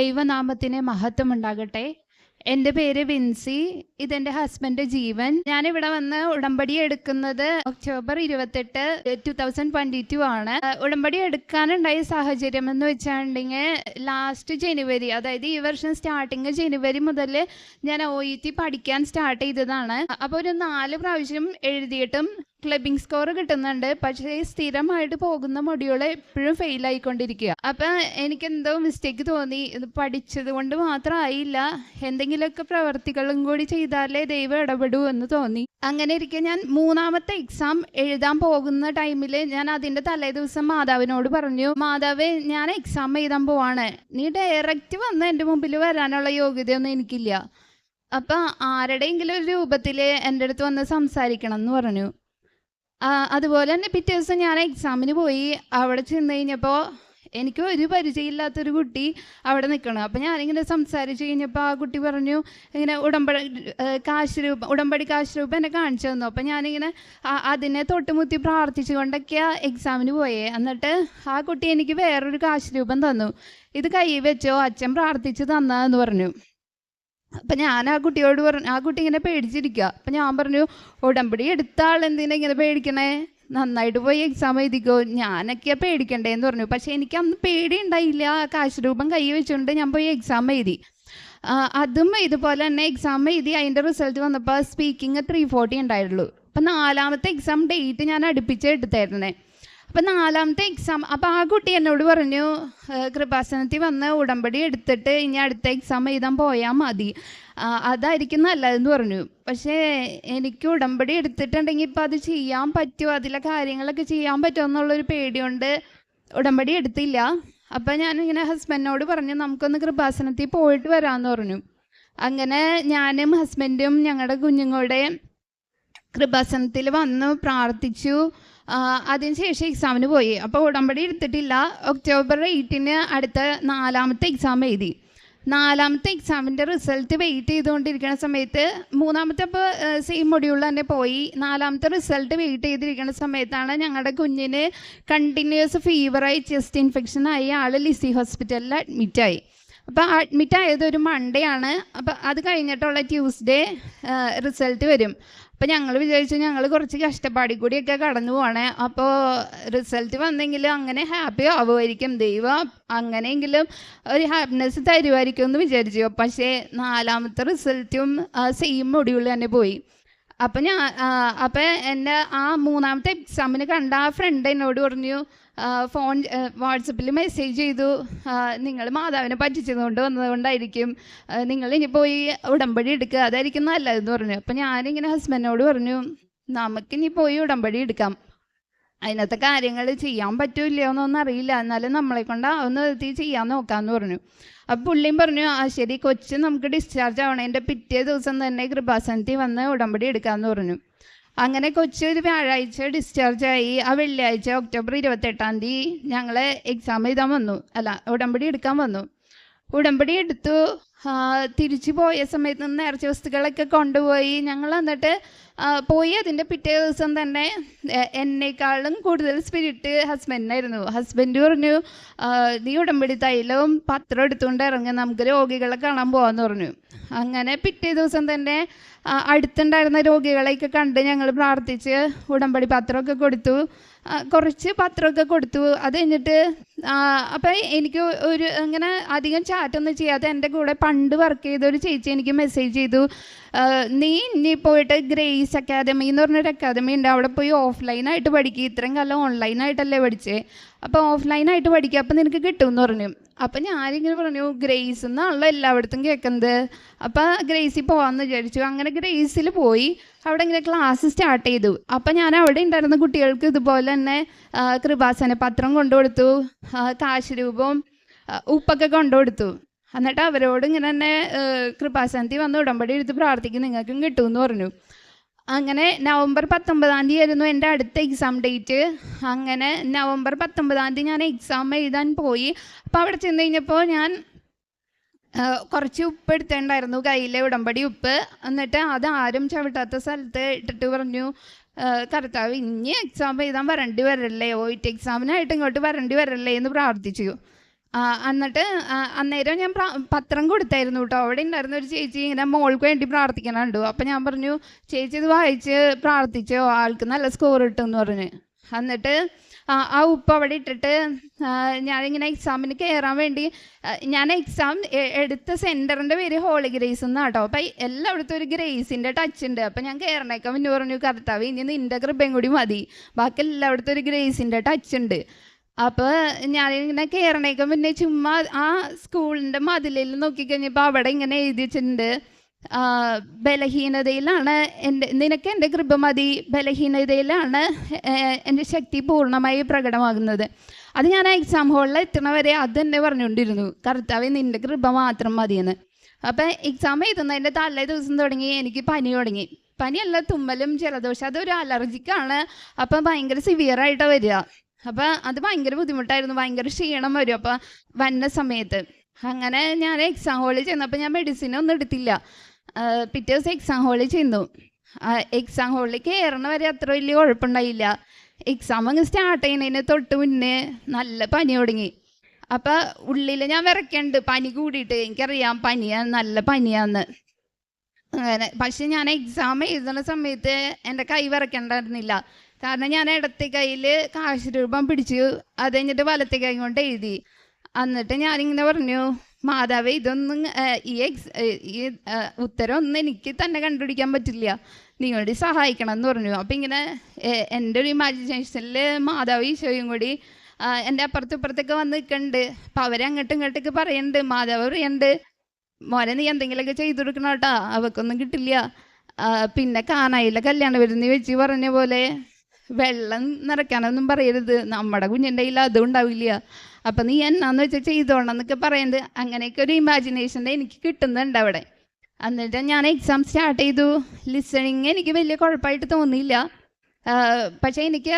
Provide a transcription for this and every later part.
ദൈവനാമത്തിന് മഹത്വം ഉണ്ടാകട്ടെ എന്റെ പേര് വിൻസി. ഇതെന്റെ ഹസ്ബൻഡ് ജീവൻ. ഞാൻ ഇവിടെ വന്ന് ഉടമ്പടി എടുക്കുന്നത് ഒക്ടോബർ ഇരുപത്തെട്ട് ടു തൗസൻഡ് ട്വന്റി ടു ആണ് ഉടമ്പടി എടുക്കാനുണ്ടായ സാഹചര്യം എന്ന് വെച്ചിട്ടുണ്ടെങ്കിൽ ലാസ്റ്റ് ജനുവരി അതായത് ഈ വർഷം സ്റ്റാർട്ടിങ് ജനുവരി മുതൽ ഞാൻ ഒ ഇ ടി പഠിക്കാൻ സ്റ്റാർട്ട് ചെയ്തതാണ്. അപ്പോൾ ഒരു നാല് പ്രാവശ്യം എഴുതിയിട്ടും ക്ലബിംഗ് സ്കോർ കിട്ടുന്നുണ്ട്. പക്ഷേ സ്ഥിരമായിട്ട് പോകുന്ന മൊഡ്യൂൾ എപ്പോഴും ഫെയിൽ ആയിക്കൊണ്ടിരിക്കുക. അപ്പം എനിക്ക് എന്തോ മിസ്റ്റേക്ക് തോന്നി. ഇത് പഠിച്ചത് കൊണ്ട് മാത്രമായില്ല എന്തെങ്കിലുമൊക്കെ പ്രവർത്തികളും കൂടി ചെയ്താലേ ദൈവം ഇടപെടൂ എന്ന് തോന്നി. അങ്ങനെ ഇരിക്കെ ഞാൻ മൂന്നാമത്തെ എക്സാം എഴുതാൻ പോകുന്ന ടൈമിൽ ഞാൻ അതിന്റെ തലേ ദിവസം മാതാവിനോട് പറഞ്ഞു മാതാവ് ഞാൻ എക്സാം എഴുതാൻ പോവാണ്. നീ ഡയറക്റ്റ് വന്ന് എന്റെ മുമ്പിൽ വരാനുള്ള യോഗ്യതയൊന്നും എനിക്കില്ല. അപ്പം ആരുടെയെങ്കിലും ഒരു രൂപത്തിൽ എന്റെ അടുത്ത് വന്ന് സംസാരിക്കണം എന്ന് പറഞ്ഞു. അതുപോലെ തന്നെ പിറ്റേ ദിവസം ഞാൻ എക്സാമിന് പോയി. അവിടെ ചെന്ന് കഴിഞ്ഞപ്പോൾ എനിക്ക് ഒരു പരിചയമില്ലാത്തൊരു കുട്ടി അവിടെ നിൽക്കണം അപ്പം ഞാനിങ്ങനെ സംസാരിച്ച് കഴിഞ്ഞപ്പോൾ ആ കുട്ടി പറഞ്ഞു ഇങ്ങനെ ഉടമ്പടി കാശ് രൂപ ഉടമ്പടി കാശ് രൂപ എന്നെ കാണിച്ചു തന്നു. അപ്പം ഞാനിങ്ങനെ അതിനെ തൊട്ടുമുത്തി പ്രാർത്ഥിച്ചുകൊണ്ടൊക്കെയാണ് എക്സാമിന് പോയേ. എന്നിട്ട് ആ കുട്ടി എനിക്ക് വേറൊരു കാശ് രൂപം തന്നു. ഇത് കൈ വെച്ചോ? അച്ഛൻ പ്രാർത്ഥിച്ച് തന്നെന്ന് പറഞ്ഞു. അപ്പം ഞാൻ ആ കുട്ടിയോട് പറഞ്ഞു ആ കുട്ടി ഇങ്ങനെ പേടിച്ചിരിക്കുക അപ്പം ഞാൻ പറഞ്ഞു ഉടമ്പടി എടുത്ത ആൾ എന്തിനാ ഇങ്ങനെ പേടിക്കണേ? നന്നായിട്ട് പോയി എക്സാം എഴുതിക്കോ. ഞാനൊക്കെയാ പേടിക്കണ്ടേന്ന് പറഞ്ഞു. പക്ഷേ എനിക്ക് അന്ന് പേടി ഉണ്ടായില്ല കാശ് രൂപം കൈ വെച്ചുകൊണ്ട് ഞാൻ പോയി എക്സാം എഴുതി. അതും ഇതുപോലെ തന്നെ എക്സാം എഴുതി അതിന്റെ റിസൾട്ട് വന്നപ്പോൾ സ്പീക്കിംഗ് ത്രീ ഫോർട്ടി ഉണ്ടായിരുന്നുള്ളൂ അപ്പം നാലാമത്തെ എക്സാം ഡേറ്റ് ഞാൻ അടുപ്പിച്ച് എടുത്തായിരുന്നേ അപ്പം നാലാമത്തെ എക്സാം അപ്പം ആ കുട്ടി എന്നോട് പറഞ്ഞു "ഏഹ് കൃപാസനത്തിൽ വന്ന് ഉടമ്പടി എടുത്തിട്ട് ഇനി അടുത്ത എക്സാം എഴുതാൻ പോയാൽ മതി. അതായിരിക്കും നല്ലതെന്ന് പറഞ്ഞു. പക്ഷേ എനിക്ക് ഉടമ്പടി എടുത്തിട്ടുണ്ടെങ്കിൽ ഇപ്പം അത് ചെയ്യാൻ പറ്റുമോ? അതിലെ കാര്യങ്ങളൊക്കെ ചെയ്യാൻ പറ്റുമോ എന്നുള്ളൊരു പേടിയുണ്ട്. ഉടമ്പടി എടുത്തില്ല. അപ്പം ഞാനിങ്ങനെ ഹസ്ബൻഡിനോട് പറഞ്ഞു നമുക്കൊന്ന് കൃപാസനത്തിൽ പോയിട്ട് വരാമെന്ന് പറഞ്ഞു. അങ്ങനെ ഞാനും ഹസ്ബൻഡും ഞങ്ങളുടെ കുഞ്ഞുങ്ങളുടെ കൃപാസനത്തിൽ വന്ന് പ്രാർത്ഥിച്ചു. അതിനുശേഷം എക്സാമിന് പോയി. അപ്പോൾ ഉടമ്പടി എടുത്തിട്ടില്ല. ഒക്ടോബർ എയ്റ്റിന് അടുത്ത നാലാമത്തെ എക്സാം എഴുതി. നാലാമത്തെ എക്സാമിന്റെ റിസൾട്ട് വെയിറ്റ് ചെയ്തുകൊണ്ടിരിക്കുന്ന സമയത്ത് മൂന്നാമത്തെ അപ്പോൾ സെയിം മൊഡ്യൂളിൽ തന്നെ പോയി. നാലാമത്തെ റിസൾട്ട് വെയിറ്റ് ചെയ്തിരിക്കുന്ന സമയത്താണ് ഞങ്ങളുടെ കുഞ്ഞിന് കണ്ടിന്യൂസ് ഫീവറായി ചെസ്റ്റ് ഇൻഫെക്ഷനായി ആൾ ലിസി ഹോസ്പിറ്റലിൽ അഡ്മിറ്റായി അപ്പോൾ അഡ്മിറ്റ് ആയത് ഒരു മൺഡേ ആണ്. അപ്പോൾ അത് കഴിഞ്ഞിട്ടുള്ള ട്യൂസ്ഡേ റിസൾട്ട് വരും. അപ്പോൾ ഞങ്ങൾ വിചാരിച്ചു ഞങ്ങൾ കുറച്ച് കഷ്ടപ്പാടി കൂടിയൊക്കെ കടന്നു പോകണേ അപ്പോൾ റിസൾട്ട് വന്നെങ്കിലും അങ്ങനെ ഹാപ്പി ആവുമായിരിക്കും. ദൈവം അങ്ങനെയെങ്കിലും ഒരു ഹാപ്പിനെസ് തരുമായിരിക്കും എന്ന് വിചാരിച്ചു. പക്ഷേ നാലാമത്തെ റിസൾട്ടും സെയിം മൊഡ്യൂൾ തന്നെ പോയി. അപ്പം ഞാൻ അപ്പം എന്റെ ആ മൂന്നാമത്തെ എക്സാമിന് കണ്ട ആ ഫ്രണ്ട് എന്നോട് പറഞ്ഞു ഫോൺ വാട്സപ്പിൽ മെസ്സേജ് ചെയ്തു. നിങ്ങൾ മാതാവിനെ പറ്റിച്ചതുകൊണ്ട് വന്നതുകൊണ്ടായിരിക്കും. നിങ്ങൾ ഇനി പോയി ഉടമ്പടി എടുക്കുക. അതായിരിക്കും നല്ലതെന്ന് പറഞ്ഞു. അപ്പം ഞാനിങ്ങനെ ഹസ്ബൻഡിനോട് പറഞ്ഞു നമുക്കിനി പോയി ഉടമ്പടി എടുക്കാം. അതിനകത്തെ കാര്യങ്ങൾ ചെയ്യാൻ എന്നൊന്നും അറിയില്ല. എന്നാലും നമ്മളെ കൊണ്ടാവുന്ന വിധത്തിൽ ചെയ്യാൻ നോക്കാമെന്ന് പറഞ്ഞു. അപ്പം പുള്ളിയും പറഞ്ഞു ആ ശരി കൊച്ചു നമുക്ക് ഡിസ്ചാർജ് ആവണേന്റെ പിറ്റേ ദിവസം തന്നെ കൃപാസനത്തിൽ വന്ന് ഉടമ്പടി എടുക്കാമെന്ന് പറഞ്ഞു. അങ്ങനെ കൊച്ചി ഒരു വ്യാഴാഴ്ച ഡിസ്ചാർജ് ആയി. ആ വെള്ളിയാഴ്ച ഒക്ടോബർ ഇരുപത്തെട്ടാം തീയതി ഞങ്ങൾ എക്സാം എഴുതാൻ വന്നു. അല്ല ഉടമ്പടി എടുക്കാൻ വന്നു. ഉടമ്പടി എടുത്തു. തിരിച്ചു പോയ സമയത്ത് നിന്ന് നേർച്ച വസ്തുക്കളൊക്കെ കൊണ്ടുപോയി. ഞങ്ങൾ എന്നിട്ട് പോയി. അതിന്റെ പിറ്റേ ദിവസം തന്നെ എന്നേക്കാളും കൂടുതൽ സ്പിരിറ്റ് ഹസ്ബൻഡിനായിരുന്നു ഹസ്ബൻഡ് പറഞ്ഞു നീ ഉടമ്പടി തൈലവും പത്രം എടുത്തുകൊണ്ട് ഇറങ്ങി. നമുക്ക് രോഗികളെ കാണാൻ പോകാമെന്ന് പറഞ്ഞു. അങ്ങനെ പിറ്റേ ദിവസം തന്നെ അടുത്തുണ്ടായിരുന്ന രോഗികളെയൊക്കെ കണ്ട് ഞങ്ങൾ പ്രാർത്ഥിച്ച് ഉടമ്പടി പത്രമൊക്കെ കൊടുത്തു. കുറച്ച് പത്രമൊക്കെ കൊടുത്തു. അത് കഴിഞ്ഞിട്ട് അപ്പം എനിക്ക് ഒരു അങ്ങനെ അധികം ചാറ്റൊന്നും ചെയ്യാതെ എന്റെ കൂടെ പണ്ട് വർക്ക് ചെയ്ത ഒരു ചേച്ചി എനിക്ക് മെസ്സേജ് ചെയ്തു. നീ ഇനി പോയിട്ട് ഗ്രേസ് അക്കാദമി എന്ന് പറഞ്ഞൊരു അക്കാദമി ഉണ്ട്. അവിടെ പോയി ഓഫ്ലൈനായിട്ട് പഠിക്കുക ഇത്രയും കാലം ഓൺലൈനായിട്ടല്ലേ പഠിച്ചേ? അപ്പോൾ ഓഫ്ലൈനായിട്ട് പഠിക്കുക അപ്പം നിനക്ക് കിട്ടുമെന്ന് പറഞ്ഞു. അപ്പം ഞാനിങ്ങനെ പറഞ്ഞു ഗ്രേസ് എന്നാണല്ലോ എല്ലായിടത്തും കേൾക്കുന്നത്. അപ്പം ഗ്രേസിൽ പോകാമെന്ന് വിചാരിച്ചു. അങ്ങനെ ഗ്രേസിൽ പോയി അവിടെ ഇങ്ങനെ ക്ലാസ് സ്റ്റാർട്ട് ചെയ്തു. അപ്പം ഞാൻ അവിടെ ഉണ്ടായിരുന്ന കുട്ടികൾക്ക് ഇതുപോലെ തന്നെ കൃപാസന പത്രം കൊണ്ടുകൊടുത്തു കൊടുത്തു കാശ് രൂപവും കൊണ്ടു ഉപ്പൊക്കെ കൊണ്ടുകൊടുത്തു. എന്നിട്ട് അവരോട് ഇങ്ങനെ തന്നെ കൃപാസനത്തിൽ വന്ന് ഉടമ്പടി എടുത്ത് പ്രാർത്ഥിക്കും നിങ്ങൾക്കും കിട്ടുമെന്ന് പറഞ്ഞു. അങ്ങനെ നവംബർ പത്തൊമ്പതാം തീയതി ആയിരുന്നു എന്റെ അടുത്ത എക്സാം ഡേറ്റ് അങ്ങനെ നവംബർ പത്തൊമ്പതാം തീയതി ഞാൻ എക്സാം എഴുതാൻ പോയി. അപ്പോൾ അവിടെ ചെന്ന് കഴിഞ്ഞപ്പോൾ ഞാൻ കുറച്ച് ഉപ്പ് എടുത്തിട്ടുണ്ടായിരുന്നു കയ്യിലെ ഉടമ്പടി ഉപ്പ്. എന്നിട്ട് അത് ആരും ചവിട്ടാത്ത സ്ഥലത്ത് ഇട്ടിട്ട് പറഞ്ഞു കർത്താവ് ഇനി എക്സാം എഴുതാൻ വരണ്ടി വരല്ലേ? ഓയിറ്റ് എക്സാമിനായിട്ട് ഇങ്ങോട്ട് വരണ്ടി വരല്ലേ? എന്ന് പ്രാർത്ഥിച്ചു. എന്നിട്ട് അന്നേരം ഞാൻ പത്രം കൊടുത്തായിരുന്നു കേട്ടോ അവിടെ ഉണ്ടായിരുന്ന ഒരു ചേച്ചി ഇങ്ങനെ മോൾക്ക് വേണ്ടി പ്രാർത്ഥിക്കണുണ്ടു അപ്പം ഞാൻ പറഞ്ഞു ചേച്ചി ഇത് വായിച്ച് പ്രാർത്ഥിച്ചോ? ആൾക്ക് നല്ല സ്കോർ കിട്ടും എന്ന് പറഞ്ഞു. എന്നിട്ട് ആ ഉപ്പ് അവിടെ ഇട്ടിട്ട് ഞാനിങ്ങനെ എക്സാമിന് കയറാൻ വേണ്ടി ഞാൻ എക്സാം എടുത്ത സെന്ററിന്റെ പേര് ഹോളി ഗ്രേസ് എന്നാണ് കേട്ടോ അപ്പം എല്ലായിടത്തും ഒരു ഗ്രേസിന്റെ ടച്ച് ഉണ്ട്. അപ്പം ഞാൻ കയറണേക്കാൻ പിന്നെ പറഞ്ഞു കർത്താവ് ഇനി നിന്റെ കൃപയും കൂടി മതി. ബാക്കി എല്ലായിടത്തും ഒരു ഗ്രേസിന്റെ ടച്ച് ഉണ്ട്. അപ്പോൾ ഞാനിങ്ങനെ കയറണേക്ക് പിന്നെ ചുമ്മാ ആ സ്കൂളിന്റെ മതിലിൽ നോക്കിക്കഴിഞ്ഞപ്പോൾ അവിടെ ഇങ്ങനെ എഴുതി വെച്ചിട്ടുണ്ട് ബലഹീനതയിലാണ് എന്റെ നിനക്ക് എന്റെ കൃപ മതി ബലഹീനതയിലാണ് എന്റെ ശക്തി പൂർണമായി പ്രകടമാകുന്നത്. അത് ഞാൻ എക്സാം ഹാളിൽ എത്തണ വരെ അത് തന്നെ പറഞ്ഞുകൊണ്ടിരുന്നു കർത്താവ് നിന്റെ കൃപ മാത്രം മതിയെന്ന്. അപ്പം എക്സാം എഴുതുന്നതിന്റെ തലേ ദിവസം തുടങ്ങി എനിക്ക് പനി തുടങ്ങി. പനിയല്ല തുമ്മലും ജലദോഷം അതൊരു അലർജിക്കാണ് അപ്പം ഭയങ്കര സിവിയറായിട്ടാണ് വരിക. അപ്പം അത് ഭയങ്കര ബുദ്ധിമുട്ടായിരുന്നു. ഭയങ്കര ക്ഷീണം വരും. അപ്പം വന്ന സമയത്ത്. അങ്ങനെ ഞാൻ എക്സാം ഹോളിൽ ചെന്നപ്പോൾ ഞാൻ മെഡിസിൻ ഒന്നും എടുത്തില്ല. പിറ്റേ ദിവസം എക്സാം ഹോളിൽ ചെന്നു. എക്സാം ഹോളിൽ കയറണ വരെ അത്ര വലിയ കുഴപ്പമുണ്ടായില്ല. എക്സാം അങ്ങ് സ്റ്റാർട്ട് ചെയ്യുന്നതിന് തൊട്ട് മുന്നേ നല്ല പനി തുടങ്ങി. അപ്പം ഉള്ളിൽ ഞാൻ വിറയ്ക്കുന്നുണ്ട് പനി കൂടിയിട്ട്. എനിക്കറിയാം പനിയാ നല്ല പനിയാന്ന്. അങ്ങനെ. പക്ഷെ ഞാൻ എക്സാം എഴുതുന്ന സമയത്ത് എന്റെ കൈ വിറയ്ക്കണ്ടായിരുന്നില്ല. കാരണം ഞാൻ ഇടത്തെ കയ്യിൽ കാശ് രൂപം പിടിച്ചു അത് കഴിഞ്ഞിട്ട് വലത്തെ കൈ കൊണ്ട് എഴുതി. എന്നിട്ട് ഞാനിങ്ങനെ പറഞ്ഞു മാതാവേ ഇതൊന്നും ഈ എക്സ് ഈ ഉത്തരം ഒന്നും എനിക്ക് തന്നെ കണ്ടുപിടിക്കാൻ പറ്റില്ല. നിങ്ങളുടെ സഹായിക്കണം എന്ന് പറഞ്ഞു. അപ്പം ഇങ്ങനെ എന്റെ ഒരു ഇമാജിനേഷനിൽ മാതാവ് ഈശോയും കൂടി എന്റെ അപ്പുറത്തും ഇപ്പുറത്തൊക്കെ വന്ന് നിൽക്കുന്നുണ്ട്. അപ്പം അവരങ്ങോട്ടും ഇങ്ങോട്ടൊക്കെ പറയുന്നുണ്ട് മാതാവ് പറയുന്നുണ്ട് മോനെ നീ എന്തെങ്കിലുമൊക്കെ ചെയ്തു കൊടുക്കണം കേട്ടോ അവക്കൊന്നും കിട്ടില്ല. പിന്നെ കാനായിലെ കല്യാണം വരുന്ന വെച്ച് പറഞ്ഞ പോലെ വെള്ളം നിറയ്ക്കാനൊന്നും പറയരുത്. നമ്മുടെ കുഞ്ഞിന്റെ കയ്യിൽ അതും ഉണ്ടാവില്ല. അപ്പം നീ എന്നാന്ന് വെച്ചാൽ ചെയ്തോണം എന്നൊക്കെ പറയുന്നത് അങ്ങനെയൊക്കെ ഒരു ഇമാജിനേഷന്റെ എനിക്ക് കിട്ടുന്നുണ്ട് അവിടെ. എന്നിട്ട് ഞാൻ എക്സാം സ്റ്റാർട്ട് ചെയ്തു. ലിസണിങ് എനിക്ക് വലിയ കുഴപ്പമായിട്ട് തോന്നിയില്ല. പക്ഷേ എനിക്ക്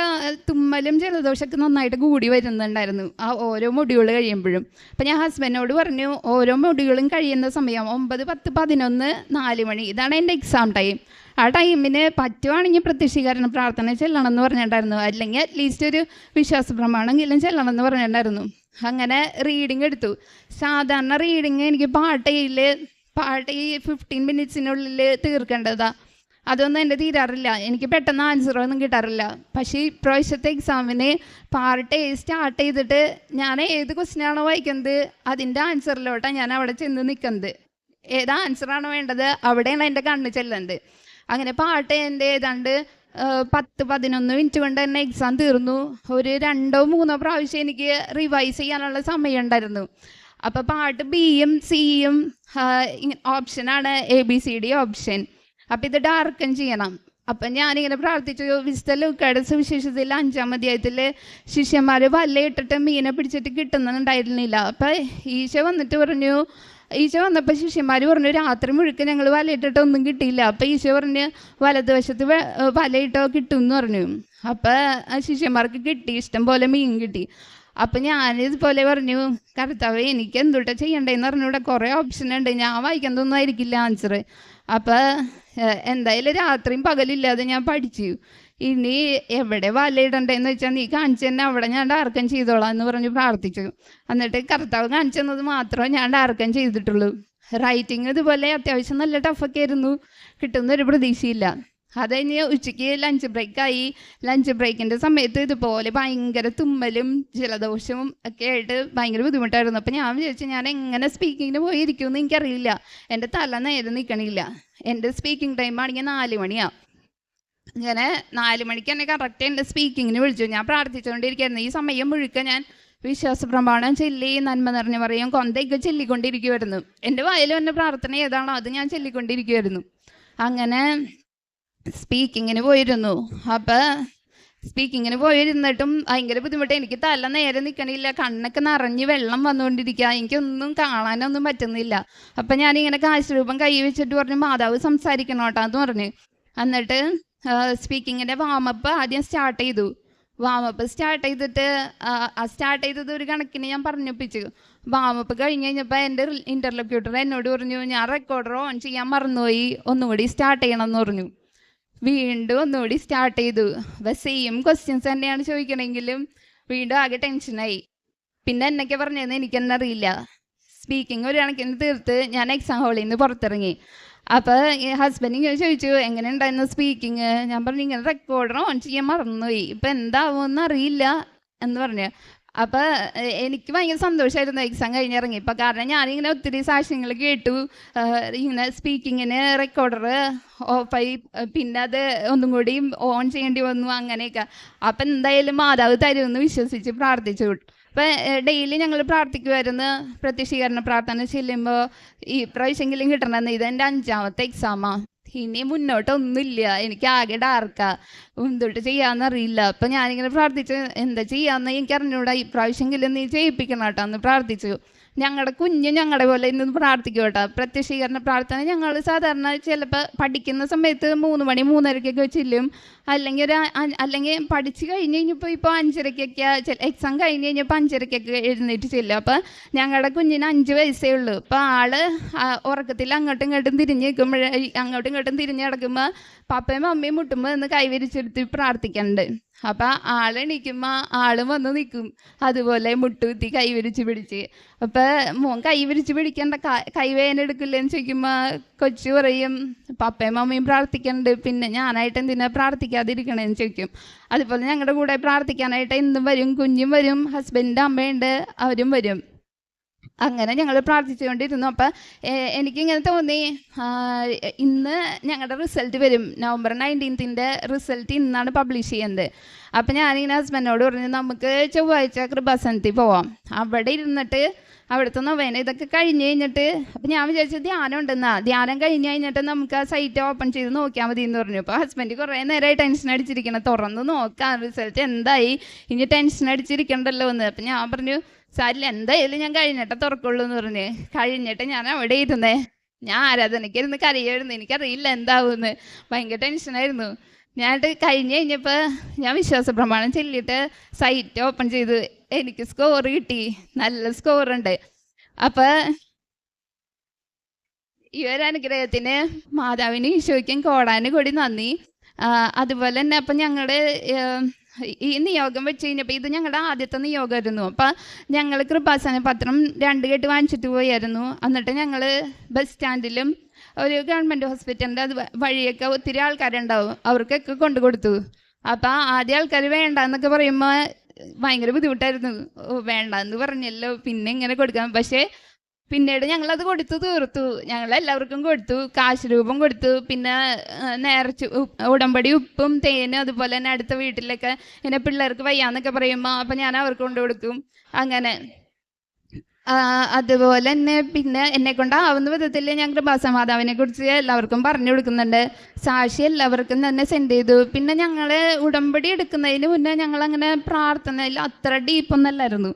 തുമ്മലും ജലദോഷമൊക്കെ നന്നായിട്ട് കൂടി വരുന്നുണ്ടായിരുന്നു ആ ഓരോ മൊഡ്യൂൾ കഴിയുമ്പോഴും. അപ്പം ഞാൻ ഹസ്ബൻഡിനോട് പറഞ്ഞു ഓരോ മൊഡ്യൂളും കഴിയുന്ന സമയം ഒമ്പത് പത്ത് പതിനൊന്ന് നാല് മണി ഇതാണ് എന്റെ എക്സാം ടൈം ആ ടൈമിന് പറ്റുവാണെങ്കിൽ പ്രത്യക്ഷീകരണ പ്രാർത്ഥന ചെല്ലണം എന്ന് പറഞ്ഞിട്ടുണ്ടായിരുന്നു. അല്ലെങ്കിൽ അറ്റ്ലീസ്റ്റ് ഒരു വിശ്വാസ പ്രമാണമെങ്കിലും ചെല്ലണം എന്ന് പറഞ്ഞിട്ടുണ്ടായിരുന്നു. അങ്ങനെ റീഡിങ് എടുത്തു. സാധാരണ റീഡിങ് എനിക്ക് പാട്ടയിൽ പാട്ട് ഈ ഫിഫ്റ്റീൻ മിനിറ്റ്സിനുള്ളിൽ തീർക്കേണ്ടതാ. അതൊന്നും എന്റെ തീരാറില്ല. എനിക്ക് പെട്ടെന്ന് ആൻസറൊന്നും കിട്ടാറില്ല. പക്ഷേ ഈ പ്രാവശ്യത്തെ എക്സാമിന് പാർട്ട് എ സ്റ്റാർട്ട് ചെയ്തിട്ട് ഞാൻ ഏത് ക്വസ്റ്റിനാണോ വായിക്കുന്നത് അതിന്റെ ആൻസറിലോട്ടാണ് ഞാൻ അവിടെ ചെന്ന് നിൽക്കുന്നത് ഏതാ ആൻസറാണ് വേണ്ടത് അവിടെയാണ് എന്റെ കണ്ണ് ചെല്ലുന്നത്. അങ്ങനെ പാർട്ട് എന്റെ ഏതാണ്ട് പത്ത് പതിനൊന്ന് മിനിറ്റ് കൊണ്ട് തന്നെ എക്സാം തീർന്നു. ഒരു രണ്ടോ മൂന്നോ പ്രാവശ്യം എനിക്ക് റിവൈസ് ചെയ്യാനുള്ള സമയം ഉണ്ടായിരുന്നു. അപ്പോൾ പാട്ട് ബിയും സിയും ഓപ്ഷനാണ് A B C D option അപ്പം ഇത് ഡാർക്കൻ ചെയ്യണം. അപ്പം ഞാനിങ്ങനെ പ്രാർത്ഥിച്ചു വിശുദ്ധ ലൂക്കാട് സുവിശേഷത്തിൽ അഞ്ചാം അധ്യായത്തിൽ ശിഷ്യന്മാർ വലയിട്ടിട്ട് മീനെ പിടിച്ചിട്ട് കിട്ടുന്നുണ്ടായിരുന്നില്ല അപ്പം ഈശോ വന്നിട്ട് പറഞ്ഞു ഈശോ വന്നപ്പോൾ ശിഷ്യന്മാർ പറഞ്ഞു രാത്രി മുഴുக்க ഞങ്ങൾ വലയിട്ടിട്ട് ഒന്നും കിട്ടിയില്ല. അപ്പം ഈശോ പറഞ്ഞ് വലതുവശത്ത് വലയിട്ടോ കിട്ടും എന്ന് പറഞ്ഞു. അപ്പം ശിഷ്യന്മാർക്ക് കിട്ടി ഇഷ്ടം പോലെ മീൻ കിട്ടി. അപ്പം ഞാനിതുപോലെ പറഞ്ഞു കർത്താവ് എനിക്ക് എന്തുട്ടാ ചെയ്യണ്ടേന്ന് പറഞ്ഞൂടെ കുറേ ഓപ്ഷൻ ഉണ്ട്. ഞാൻ വായിക്കുന്നതൊന്നും ആയിരിക്കില്ല ആൻസർ അപ്പം എന്തായാലും രാത്രിയും പകലില്ലാതെ ഞാൻ പഠിച്ചു. ഇനി എവിടെ വലയിടണ്ടെന്ന് വെച്ചാൽ നീ കാണിച്ചു തന്നെ അവിടെ ഞാൻ ഡാർക്കം ചെയ്തോളാം എന്ന് പറഞ്ഞ് പ്രാർത്ഥിച്ചു. എന്നിട്ട് കർത്താവ് കാണിച്ചെന്നത് മാത്രമേ ഞാൻ ഡാർക്കം ചെയ്തിട്ടുള്ളൂ. റൈറ്റിംഗ് ഇതുപോലെ അത്യാവശ്യം നല്ല ടഫൊക്കെ ആയിരുന്നു. കിട്ടുന്ന ഒരു പ്രതീക്ഷയില്ല. അത് കഴിഞ്ഞ് ഉച്ചയ്ക്ക് ലഞ്ച് ബ്രേക്കായി ലഞ്ച് ബ്രേക്കിന്റെ സമയത്ത് ഇതുപോലെ ഭയങ്കര തുമ്മലും ജലദോഷവും ഒക്കെ ആയിട്ട് ഭയങ്കര ബുദ്ധിമുട്ടായിരുന്നു. അപ്പം ഞാൻ വിചാരിച്ചു ഞാൻ എങ്ങനെ സ്പീക്കിങ്ങിന് പോയിരിക്കുമെന്ന് എനിക്കറിയില്ല. എന്റെ തല നേരെ നിൽക്കണില്ല എന്റെ സ്പീക്കിംഗ് ടൈം ആണെങ്കിൽ നാല് മണിയാണ് ഇങ്ങനെ നാല് മണിക്ക് തന്നെ കറക്റ്റ് എന്റെ സ്പീക്കിങ്ങിന് വിളിച്ചു. ഞാൻ പ്രാർത്ഥിച്ചുകൊണ്ടിരിക്കുകയായിരുന്നു. ഈ സമയം മുഴുക്ക ഞാൻ വിശ്വാസ പ്രമാണം ചൊല്ലി നന്മ നിറഞ്ഞു പറയും കൊന്തയൊക്കെ ചൊല്ലിക്കൊണ്ടിരിക്കുമായിരുന്നു എന്റെ വായിൽ വന്ന പ്രാർത്ഥന ഏതാണോ അത് ഞാൻ ചൊല്ലിക്കൊണ്ടിരിക്കുമായിരുന്നു അങ്ങനെ സ്പീക്കിങ്ങിന് പോയിരുന്നു. അപ്പൊ സ്പീക്കിങ്ങിന് പോയിരുന്നിട്ടും ഭയങ്കര ബുദ്ധിമുട്ട്. എനിക്ക് തല നേരെ നിൽക്കണില്ല കണ്ണൊക്കെ നിറഞ്ഞ് വെള്ളം വന്നുകൊണ്ടിരിക്കുക എനിക്കൊന്നും കാണാനൊന്നും പറ്റുന്നില്ല. അപ്പം ഞാനിങ്ങനെ കാശ് രൂപം കൈ വെച്ചിട്ട് പറഞ്ഞു മാതാവ് സംസാരിക്കണം കേട്ടോ എന്ന് പറഞ്ഞു. എന്നിട്ട് സ്പീക്കിങ്ങിന്റെ വാമപ്പ് ആദ്യം സ്റ്റാർട്ട് ചെയ്തു. വാമപ്പ് സ്റ്റാർട്ട് ചെയ്തിട്ട് ആ സ്റ്റാർട്ട് ചെയ്തത് ഒരു കണക്കിന് ഞാൻ പറഞ്ഞൊപ്പിച്ചു. വാമപ്പ് കഴിഞ്ഞ് കഴിഞ്ഞപ്പോൾ എന്റെ ഇന്റർലൊക്യൂട്ടർ എന്നോട് പറഞ്ഞു ഞാൻ റെക്കോർഡർ ഓൺ ചെയ്യാൻ മറന്നുപോയി. ഒന്നുകൂടി സ്റ്റാർട്ട് ചെയ്യണം എന്ന് പറഞ്ഞു. വീണ്ടും ഒന്നുകൂടി സ്റ്റാർട്ട് ചെയ്തു. അപ്പം സെയിം ക്വസ്റ്റ്യൻസ് തന്നെയാണ് ചോദിക്കണമെങ്കിലും വീണ്ടും ആകെ ടെൻഷനായി പിന്നെ എന്നൊക്കെ പറഞ്ഞതെന്ന് എനിക്കെന്നെ അറിയില്ല സ്പീക്കിംഗ് ഒരു കണക്കിന് തീർത്ത് ഞാൻ എക്സാം ഹോളിൽ നിന്ന് പുറത്തിറങ്ങി. അപ്പോൾ ഹസ്ബൻഡ് ഇങ്ങനെ ചോദിച്ചു എങ്ങനെ ഉണ്ടായിരുന്നു സ്പീക്കിങ് ഞാൻ പറഞ്ഞു ഇങ്ങനെ റെക്കോർഡർ ഓൺ ചെയ്യാൻ മറന്നുപോയി. ഇപ്പം എന്താവുമെന്ന് അറിയില്ല എന്ന് പറഞ്ഞു. അപ്പോൾ എനിക്ക് ഭയങ്കര സന്തോഷമായിരുന്നു എക്സാം കഴിഞ്ഞിറങ്ങിയപ്പോൾ കാരണം ഞാനിങ്ങനെ ഒത്തിരി സാക്ഷ്യങ്ങൾ കേട്ടു. ഇങ്ങനെ സ്പീക്കിങ്ങിന് റെക്കോർഡർ ഓഫായി പിന്നെ അത് ഒന്നും കൂടി ഓൺ ചെയ്യേണ്ടി വന്നു അങ്ങനെയൊക്കെ. അപ്പം എന്തായാലും മാതാവ് തരുമെന്ന് വിശ്വസിച്ച് പ്രാർത്ഥിച്ചു. അപ്പം ഡെയിലി ഞങ്ങൾ പ്രാർത്ഥിക്കുമായിരുന്നു പ്രത്യക്ഷീകരണ പ്രാർത്ഥന ചെല്ലുമ്പോൾ ഈ പ്രാവശ്യമെങ്കിലും കിട്ടണമെന്ന്. ഇത് എന്റെ അഞ്ചാമത്തെ എക്സാമാണ് ഇനി മുന്നോട്ടൊന്നുമില്ല. എനിക്ക് ആകെ ഡാർക്കാ എന്തൊട്ട് ചെയ്യാന്നറിയില്ല. അപ്പം ഞാനിങ്ങനെ പ്രാർത്ഥിച്ചു എന്താ ചെയ്യാന്ന് എനിക്ക് അറിഞ്ഞൂടാ ഈ പ്രാവശ്യമെങ്കിലും നീ ചെയ്യിപ്പിക്കണം കേട്ടോ. എന്ന് പ്രാർത്ഥിച്ചു. ഞങ്ങളുടെ കുഞ്ഞ് ഞങ്ങളുടെ പോലെ ഇന്ന് പ്രാർത്ഥിക്കും കേട്ടോ. പ്രത്യക്ഷീകരണ പ്രാർത്ഥന ഞങ്ങൾ സാധാരണ ചിലപ്പോൾ പഠിക്കുന്ന സമയത്ത് മൂന്ന് മണി മൂന്നരക്കൊക്കെ ചെല്ലും അല്ലെങ്കിൽ ഒരു അല്ലെങ്കിൽ പഠിച്ച് കഴിഞ്ഞ് കഴിഞ്ഞപ്പോൾ ഇപ്പോൾ അഞ്ചരക്കൊക്കെ എക്സാം കഴിഞ്ഞ് കഴിഞ്ഞപ്പോൾ അഞ്ചരക്കൊക്കെ എഴുന്നേറ്റ് ചെല്ലും. അപ്പോൾ ഞങ്ങളുടെ കുഞ്ഞിന് അഞ്ച് വയസ്സേ ഉള്ളൂ. അപ്പോൾ ആൾ ഉറക്കത്തിൽ അങ്ങോട്ടും ഇങ്ങോട്ടും തിരിഞ്ഞ് നിൽക്കുമ്പോൾ അങ്ങോട്ടും ഇങ്ങോട്ടും തിരിഞ്ഞ് കിടക്കുമ്പോൾ പപ്പയും അമ്മയും മുട്ടുമ്പോൾ ഒന്ന് കൈവരിച്ചെടുത്ത് പ്രാർത്ഥിക്കുന്നുണ്ട് അപ്പം ആളെണീക്കുമ്പോൾ ആളും വന്ന് നിൽക്കും അതുപോലെ മുട്ടുകുത്തി കൈവരിച്ച് പിടിച്ച്. അപ്പോൾ മോൻ കൈവരിച്ച് പിടിക്കേണ്ട ക- കൈവേദനെടുക്കില്ലെന്ന് ചോദിക്കുമ്പോൾ കൊച്ചു പറയും പപ്പയും മമ്മയും പ്രാർത്ഥിക്കുന്നുണ്ട് പിന്നെ ഞാനായിട്ട് എന്തിനാ പ്രാർത്ഥിക്കാതിരിക്കണേന്ന് ചോദിക്കും. അതുപോലെ ഞങ്ങളുടെ കൂടെ പ്രാർത്ഥിക്കാനായിട്ട് എന്തും വരും കുഞ്ഞും വരും ഹസ്ബൻഡിന്റെ അമ്മയുണ്ട് അവരും വരും. അങ്ങനെ ഞങ്ങൾ പ്രാർത്ഥിച്ചുകൊണ്ടിരുന്നു. അപ്പം എനിക്കിങ്ങനെ തോന്നി ഇന്ന് ഞങ്ങളുടെ റിസൾട്ട് വരും. നവംബർ നയന്റീൻത്തിന്റെ റിസൾട്ട് ഇന്നാണ് പബ്ലിഷ് ചെയ്യുന്നത് അപ്പം ഞാനിങ്ങനെ ഹസ്ബൻഡിനോട് പറഞ്ഞു നമുക്ക് ചൊവ്വാഴ്ച കൃപാസനത്തിൽ പോവാം. അവിടെ ഇരുന്നിട്ട് അവിടുത്തെ നൊവേന ഇതൊക്കെ കഴിഞ്ഞ് കഴിഞ്ഞിട്ട് അപ്പം ഞാൻ വിചാരിച്ചു ധ്യാനം ഉണ്ടെന്നാ. ധ്യാനം കഴിഞ്ഞ് കഴിഞ്ഞിട്ട് നമുക്ക് ആ സൈറ്റ് ഓപ്പൺ ചെയ്ത് നോക്കിയാൽ മതി എന്ന് പറഞ്ഞു. അപ്പോൾ ഹസ്ബൻഡ് കുറേ നേരമായി ടെൻഷൻ അടിച്ചിരിക്കണം. തുറന്ന് നോക്കാം. റിസൾട്ട് എന്തായി? ഇനി ടെൻഷൻ അടിച്ചിരിക്കണ്ടല്ലോ എന്ന്. അപ്പം ഞാൻ പറഞ്ഞു സാരില്ല എന്തായാലും ഞാൻ കഴിഞ്ഞിട്ടേ തുറക്കുള്ളൂ എന്ന് പറഞ്ഞ്. കഴിഞ്ഞിട്ട് ഞാൻ അവിടെ ഇരുന്നേ ഞാൻ ആരാധനയ്ക്ക് കരയായിരുന്നു. എനിക്കറിയില്ല എന്താവുമെന്ന് ഭയങ്കര ടെൻഷനായിരുന്നു ഞാനിട്ട് കഴിഞ്ഞ് കഴിഞ്ഞപ്പോൾ ഞാൻ വിശ്വാസ പ്രമാണം ചൊല്ലിയിട്ട് സൈറ്റ് ഓപ്പൺ ചെയ്തു എനിക്ക് സ്കോർ കിട്ടി. നല്ല സ്കോറുണ്ട് അപ്പോൾ ഈ ഒരു അനുഗ്രഹത്തിന് മാതാവിന് ഈശോയ്ക്കും കോടാനും കൂടി നന്ദി. അതുപോലെ തന്നെ അപ്പം ഞങ്ങളുടെ ഈ നിയോഗം വെച്ച് കഴിഞ്ഞപ്പോൾ ഇത് ഞങ്ങളുടെ ആദ്യത്തെ നിയോഗമായിരുന്നു അപ്പം ഞങ്ങൾ കൃപാസന പത്രം രണ്ട് കെട്ട് വാങ്ങിച്ചിട്ട് പോയായിരുന്നു. എന്നിട്ട് ഞങ്ങൾ ബസ് സ്റ്റാൻഡിലും ഒരു ഗവൺമെന്റ് ഹോസ്പിറ്റലിന്റെ അത് വഴിയൊക്കെ ഒത്തിരി ആൾക്കാരുണ്ടാവും. അവർക്കൊക്കെ കൊണ്ടു കൊടുത്തു. അപ്പം ആദ്യ ആൾക്കാർ വേണ്ട എന്നൊക്കെ പറയുമ്പോൾ ഭയങ്കര ബുദ്ധിമുട്ടായിരുന്നു. വേണ്ട എന്ന് പറഞ്ഞല്ലോ പിന്നെ ഇങ്ങനെ കൊടുക്കാം പക്ഷേ പിന്നീട് ഞങ്ങളത് കൊടുത്തു തീർത്തു. ഞങ്ങൾ എല്ലാവർക്കും കൊടുത്തു. കാശ് രൂപം കൊടുത്തു. പിന്നെ നേർച്ച് ഉടമ്പടി ഉപ്പും തേനും അതുപോലെ തന്നെ അടുത്ത വീട്ടിലൊക്കെ ഇങ്ങനെ പിള്ളേർക്ക് വയ്യാന്നൊക്കെ പറയുമ്പോൾ അപ്പം ഞാൻ അവർക്ക് കൊണ്ടു കൊടുക്കും. അങ്ങനെ. അതുപോലെ തന്നെ പിന്നെ എന്നെ കൊണ്ടാവുന്ന വിധത്തിൽ ഞാൻ കൃപാസമാതാവിനെ കുറിച്ച് എല്ലാവർക്കും പറഞ്ഞു കൊടുക്കുന്നുണ്ട്. സാക്ഷി എല്ലാവർക്കും തന്നെ സെൻഡ് ചെയ്തു. പിന്നെ ഞങ്ങൾ ഉടമ്പടി എടുക്കുന്നതിന് മുന്നേ ഞങ്ങൾ അങ്ങനെ പ്രാർത്ഥനയിൽ അത്ര ഡീപ്പൊന്നല്ലായിരുന്നു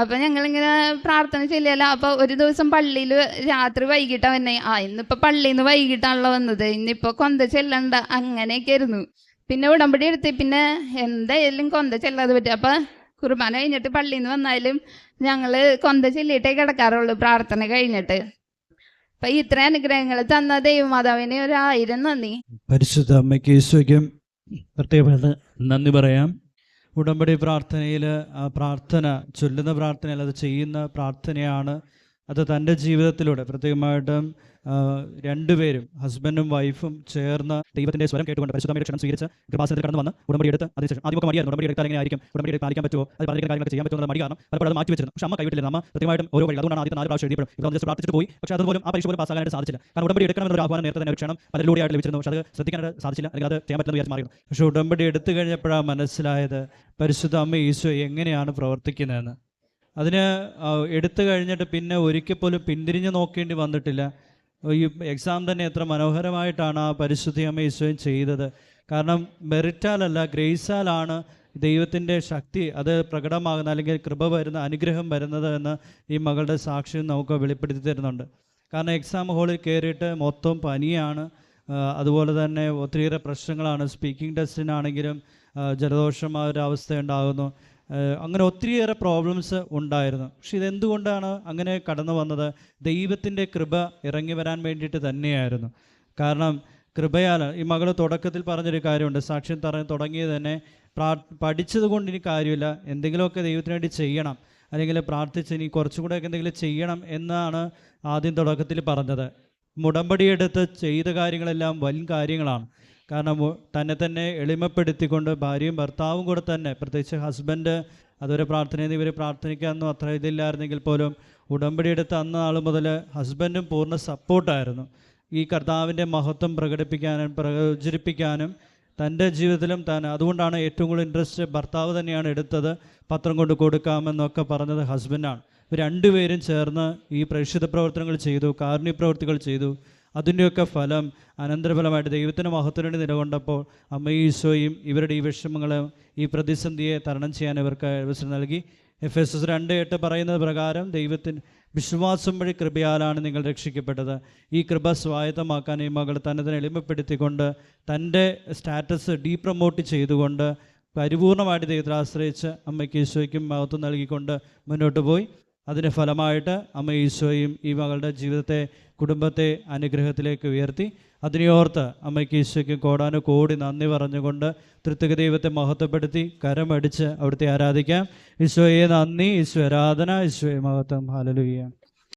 അപ്പൊ ഞങ്ങളിങ്ങനെ പ്രാർത്ഥന ചെല്ലിയല്ല അപ്പൊ ഒരു ദിവസം പള്ളിയിൽ രാത്രി വൈകിട്ടാ വന്നെ ആ ഇന്നിപ്പോ പള്ളിയിൽ നിന്ന് വൈകിട്ടാണല്ലോ വന്നത്. ഇന്നിപ്പോ കൊന്ത ചെല്ലണ്ട. അങ്ങനെയൊക്കെ ആയിരുന്നു പിന്നെ ഉടമ്പടി എടുത്ത് പിന്നെ എന്തായാലും കൊന്ത ചെല്ലാതെ പറ്റും. അപ്പൊ കുർബാന കഴിഞ്ഞിട്ട് പള്ളിയിൽ നിന്ന് വന്നാലും ഞങ്ങൾ കൊന്ത ചെല്ലിയിട്ടേ കിടക്കാറുള്ളൂ പ്രാർത്ഥന കഴിഞ്ഞിട്ട്. അപ്പൊ ഇത്ര അനുഗ്രഹങ്ങൾ തന്ന ദൈവമാതാവിന് ഒരായിരം നന്ദി. പരിശുദ്ധ അമ്മയ്ക്ക് ഈശോയ്ക്കും പ്രത്യേകമായിട്ട് നന്ദി പറയാം. ഉടമ്പടി പ്രാർത്ഥനയിൽ ആ പ്രാർത്ഥന ചൊല്ലുന്ന പ്രാർത്ഥനയിൽ അത് ചെയ്യുന്ന പ്രാർത്ഥനയാണ് അത് തന്റെ ജീവിതത്തിലൂടെ പ്രത്യേകമായിട്ടും രണ്ടുപേരും ഹസ്ബൻഡും വൈഫും ചേർന്ന് ദൈവത്തിന്റെ സ്വരം കേട്ടുകൊണ്ട് പരിശുദ്ധ ക്ഷണം സ്വീകരിച്ച് കൃപാസനത്തിൽ കടന്നു വന്ന് ഉടമ്പടി എടുത്ത് അതിനുശേഷം ആദ്യമൊക്കെ മടിയായിരുന്നു ഉടമ്പടി എടുത്താൽ എങ്ങനെ ആയിരിക്കും? ഉടമ്പടി എടുത്ത് പാലിക്കാൻ പറ്റുമോ? അത് പറഞ്ഞ കാര്യങ്ങളൊക്കെ ചെയ്യാൻ പറ്റുമോ മടി കാരണം പലപ്പോഴും അത് മാറ്റി വെച്ചിരുന്നു. പക്ഷേ അമ്മ കൈവിട്ടില്ല. അമ്മ കൃത്യമായിട്ടും ഓരോ വഴി അതുകൊണ്ടാണ് ആദ്യത്തെ നാല് പ്രാവശ്യം എഴുതിയപ്പോഴും. ഇപ്പോൾ ജസ്റ്റ് പ്രാർത്ഥിച്ചിട്ട് പോയി. പക്ഷേ അതുപോലും ആ പോലും പാസ്സാകാനായിട്ട് സാധിച്ചില്ല. കാരണം ഉടമ്പടി എടുക്കണമെന്നൊരു ആഹ്വാനം നേരത്തെ തന്നെ ക്ഷണം ക്ഷണം പലരിലൂടെയായിട്ട് ലഭിച്ചിരുന്നു. പക്ഷേ അത് ശ്രദ്ധിക്കാനായിട്ട് സാധിച്ചില്ല. അല്ലെങ്കിൽ അത് ചെയ്യാൻ പറ്റുന്ന വിചാരിച്ച് മാറിയിരുന്നു. പക്ഷേ ഉടമ്പടി എടുത്തു കഴിഞ്ഞപ്പോഴാണ് മനസ്സിലായത് പരിശുദ്ധ അമ്മ ഈശോ എങ്ങനെയാണ് പ്രവർത്തിക്കുന്നതെന്ന്. അതിന് എടുത്തു കഴിഞ്ഞിട്ട് പിന്നെ ഒരിക്കൽ പോലും പിന്തിരിഞ്ഞ് നോക്കേണ്ടി വന്നിട്ടില്ല. ഈ എക്സാം തന്നെ എത്ര മനോഹരമായിട്ടാണ് ആ പരിശുദ്ധി അമ്മ ഈശോയും ചെയ്തത്. കാരണം മെറിറ്റാലല്ല ഗ്രേസാലാണ് ദൈവത്തിന്റെ ശക്തി അത് പ്രകടമാകുന്ന അല്ലെങ്കിൽ കൃപ വരുന്ന അനുഗ്രഹം വരുന്നത് എന്ന് ഈ മകളുടെ സാക്ഷ്യം നമുക്ക് വെളിപ്പെടുത്തി തരുന്നുണ്ട്. കാരണം എക്സാം ഹാളിൽ കയറിയിട്ട് മൊത്തം പനിയാണ്. അതുപോലെ തന്നെ ഒത്തിരിയേറെ പ്രശ്നങ്ങളാണ്. സ്പീക്കിംഗ് ടെസ്റ്റിനാണെങ്കിലും ജലദോഷം ആ ഒരു അവസ്ഥ ഉണ്ടാകുന്നു. അങ്ങനെ ഒത്തിരിയേറെ പ്രോബ്ലംസ് ഉണ്ടായിരുന്നു. പക്ഷെ ഇതെന്തുകൊണ്ടാണ് അങ്ങനെ കടന്നു വന്നത്? ദൈവത്തിന്റെ കൃപ ഇറങ്ങി വരാൻ വേണ്ടിയിട്ട് തന്നെയായിരുന്നു. കാരണം കൃപയാൽ ഈ മകൾ തുടക്കത്തിൽ പറഞ്ഞൊരു കാര്യമുണ്ട്. സാക്ഷ്യം തറ തുടങ്ങിയത് തന്നെ പ്രാ പഠിച്ചത് കൊണ്ട് ഇനി കാര്യമില്ല. എന്തെങ്കിലുമൊക്കെ ദൈവത്തിന് വേണ്ടി ചെയ്യണം. അല്ലെങ്കിൽ പ്രാർത്ഥിച്ച് ഇനി കുറച്ചും കൂടെ ഒക്കെ എന്തെങ്കിലും ചെയ്യണം എന്നാണ് ആദ്യം തുടക്കത്തിൽ പറഞ്ഞത്. മുടമ്പടിയെടുത്ത് ചെയ്ത കാര്യങ്ങളെല്ലാം വൻ കാര്യങ്ങളാണ്. കാരണം തന്നെ തന്നെ എളിമപ്പെടുത്തിക്കൊണ്ട് ഭാര്യയും ഭർത്താവും കൂടെ തന്നെ പ്രത്യേകിച്ച് ഹസ്ബൻഡ് അതൊരു പ്രാർത്ഥനയിൽ ഇവർ പ്രാർത്ഥനിക്കാമെന്നും അത്ര ഇതില്ലായിരുന്നെങ്കിൽ പോലും ഉടമ്പടി എടുത്ത് അന്ന് നാൾ മുതൽ ഹസ്ബൻഡും പൂർണ സപ്പോർട്ടായിരുന്നു ഈ കർത്താവിന്റെ മഹത്വം പ്രകടിപ്പിക്കാനും പ്രചരിപ്പിക്കാനും തന്റെ ജീവിതത്തിലും താൻ അതുകൊണ്ടാണ് ഏറ്റവും കൂടുതൽ ഇൻട്രസ്റ്റ് ഭർത്താവ് തന്നെയാണ് എടുത്തത് പത്രം കൊണ്ട് കൊടുക്കാമെന്നൊക്കെ പറഞ്ഞത് ഹസ്ബൻഡാണ് രണ്ടുപേരും ചേർന്ന് ഈ പ്രേക്ഷിത പ്രവർത്തനങ്ങൾ ചെയ്തു കാരുണ്യ പ്രവർത്തികൾ ചെയ്തു. അതിന്റെയൊക്കെ ഫലം അനന്തരഫലമായിട്ട് ദൈവത്തിന്റെ മഹത്വത്തിന് നിലകൊണ്ടപ്പോൾ അമ്മ ഈശോയും ഇവരുടെ ഈ വിഷമങ്ങൾ ഈ പ്രതിസന്ധിയെ തരണം ചെയ്യാൻ ഇവർക്ക് അവസരം നൽകി. എഫ് എസ് എസ് രണ്ട് എട്ട് പറയുന്നത് പ്രകാരം ദൈവത്തിന് വിശ്വാസം വഴി കൃപയാലാണ് നിങ്ങൾ രക്ഷിക്കപ്പെട്ടത്. ഈ കൃപ സ്വായത്തമാക്കാൻ ഈ മകൾ തന്നെ തന്നെ എളിമപ്പെടുത്തിക്കൊണ്ട് തന്റെ സ്റ്റാറ്റസ് ഡീപ്രമോട്ട് ചെയ്തുകൊണ്ട് പരിപൂർണമായിട്ട് ദൈവത്തിൽ ആശ്രയിച്ച് അമ്മയ്ക്ക് ഈശോയ്ക്കും മഹത്വം നൽകിക്കൊണ്ട് മുന്നോട്ട് പോയി. അതിന്റെ ഫലമായിട്ട് അമ്മ ഈശോയും ഈ മകളുടെ ജീവിതത്തെ കുടുംബത്തെ അനുഗ്രഹത്തിലേക്ക് ഉയർത്തി. അതിനെയോർത്ത് അമ്മയ്ക്ക് ഈശോയ്ക്കും കോടാനു കോടി നന്ദി പറഞ്ഞുകൊണ്ട് തൃത്തിക ദൈവത്തെ മഹത്വപ്പെടുത്തി കരമടിച്ച് അവിടുത്തെ ആരാധിക്കാം. ഈശോയെ നന്ദി ഈശോ ആരാധന ഈശോയെ മഹത്വം. ഹാലലുയ്യ